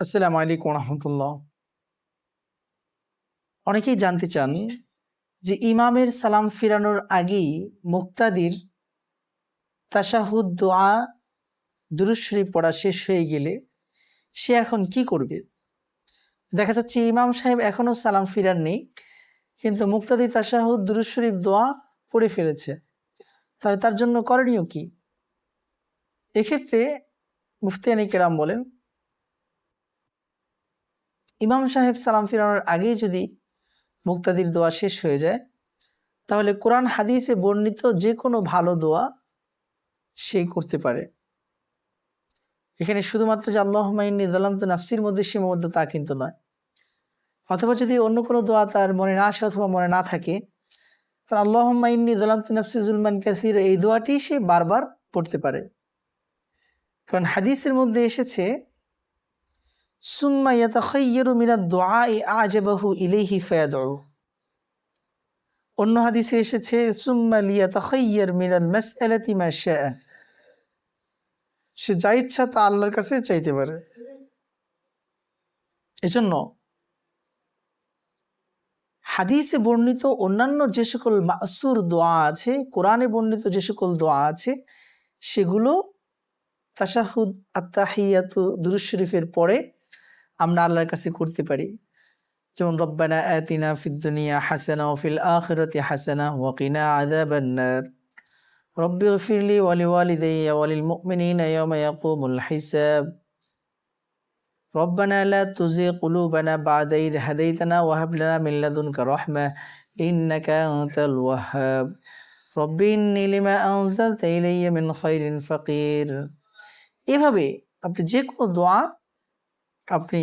আসসালামু আলাইকুম রহমতুল্লাহ। অনেকেই জানতে চান যে ইমামের সালাম ফিরানোর আগেই মুক্তাদির তাশাহুদ দোয়া দুরুশরী পড়া শেষ হয়ে গেলে সে এখন কি করবে? দেখা যাচ্ছে ইমাম সাহেব এখনও সালাম ফিরাননি কিন্তু মুক্তাদি তাশাহুদ দুরুজ শরীফ দোয়া পড়ে ফেলেছে। তাহলে তার জন্য করণীয় কি? এক্ষেত্রে মুফতিয়ানি কেরাম বলেন ইমাম সাহেব সালাম ফিরানোর আগেই যদি মুক্তাদির দোয়া শেষ হয়ে যায়, তাহলে কোরআন হাদিসে বর্ণিত যে কোনো ভালো দোয়া সে করতে পারে। এখানে শুধুমাত্র যে আল্লাহ দলাম তো নাফসির মধ্যে সীমাবদ্ধ তা কিন্তু নয়। অথবা যদি অন্য কোনো দোয়া তার মনে না আসে অথবা মনে না থাকে, তাহলে আল্লাহ মাইনি দলাম তো নাফসি জুলমান কাসির এই দোয়াটি সে বারবার পড়তে পারে। কারণ হাদিসের মধ্যে এসেছে সুম্মা ইয়াতাখাইয়ারু মিনাদ দুআই আজাবাহু ইলাইহি ফায়াদউ অন্য হাদিসে এসেছে, সুম্মা লিয়াতাখাইয়ার মিনাল সে যা ইচ্ছা তা আল্লাহর কাছে চাইতে পারে। এজন্য হাদিসে বর্ণিত অন্যান্য যে সকল মাসুর দোয়া আছে, কোরআনে বর্ণিত যে সকল দোয়া আছে, সেগুলো তাশাহুদ আত্মাহিয়াতু দুরুজ শরীফের পরে আমরা আল্লাহর কাছে করতে পারি যেমন রব্বানা আতিনা ফিদ দুনিয়া হাসানা ও ফিল আখিরাতি হাসানা ওয়াকিনা আযাবান নার রব্বি গফিরলি ওয়ালি ওয়ালিদাইয়া ওয়ালিল মুমিনিনা ইয়াওমা ইয়াকুমুল হিসাব ربنا لا تزغ قلوبنا بعد إذ هديتنا وهب لنا من لدنك رحمة إنك أنت الوهاب رب إني لما أنزلت إلي من خير فقير এভাবে আপনি যে কোনো দোয়া আপনি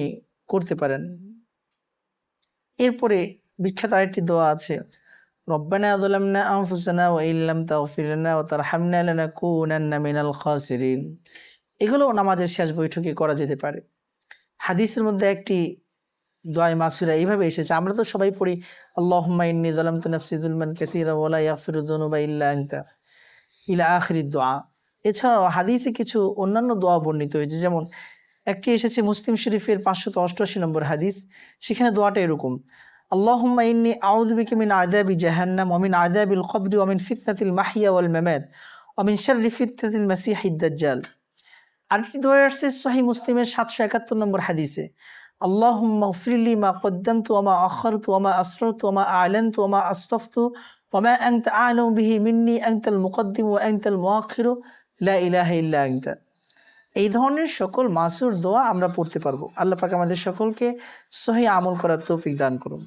করতে পারেন। এরপরে বিখ্যাত আরেকটি দোয়া আছে মিনাল খাসিরিন। এগুলো নামাজের শেষ বৈঠকে করা যেতে পারে। হাদিসের মধ্যে একটি দোয়াই মাসুরা এইভাবে এসেছে, আমরা তো সবাই পড়ি, আল্লাহুম্মা ইলা আখিরিদ দোয়া। এছাড়াও হাদিসে কিছু অন্যান্য দোয়া বর্ণিত হয়েছে, যেমন একটি এসেছে মুসলিম শরীফের পাঁচশত অষ্টআশি নম্বর হাদিস, সেখানে দোয়াটা এরকম, আল্লাহুম্মা ইন্নি আউযু বিকা মিন আযাবি জাহান্নাম, ওয়া মিন আযাবিল কবরি অমিন ফিতনাতিল মাহইয়া ওয়াল মামাত, ওয়া মিন শাররি ফিতনাতিল মাসিহিদ দাজ্জাল। আরেকটি দোয়া আসছে সহিহ মুসলিমের সাতশো একাত্তর নম্বর হাদিসে গফিরলি মা কদ্দামতু, ওয়া মা আখারতু, ওয়া মা আসরারতু, ওয়া মা আ'লানতু, ওয়া মা আসরাফতু ওয়া মা আনতা আ'লামু বিহি মিন্নি আনতাল মুকদ্দিম লা ইল্লা এই ধরনের সকল মাসুর দোয়া আমরা পড়তে পারব। আল্লাহ পাক আমাদের সকলকে সহি আমল করার তৌফিক দান করুন।